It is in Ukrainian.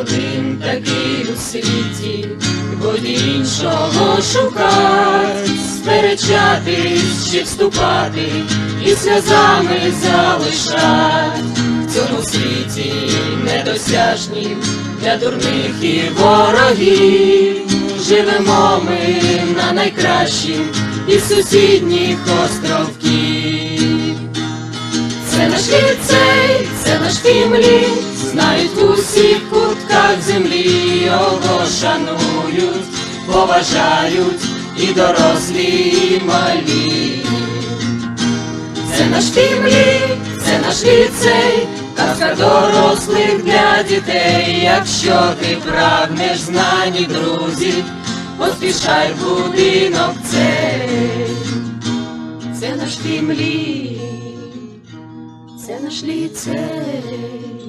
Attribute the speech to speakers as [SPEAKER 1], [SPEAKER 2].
[SPEAKER 1] один такий у світі, бо іншого шукать, сперечатись чи вступати, і сльозами залишать в цьому світі недосяжнім для дурних і ворогів. Живемо ми на найкращим із сусідніх островків. Це наш ліцей, це наш фімлі, знають усіх шанують, поважають і дорослі, і малі. Це наш фімлі, це наш ліцей, казка дорослих для дітей. Якщо ти прагнеш знань і друзів, поспішай в будинок цей. Це наш фімлі, це наш ліцей.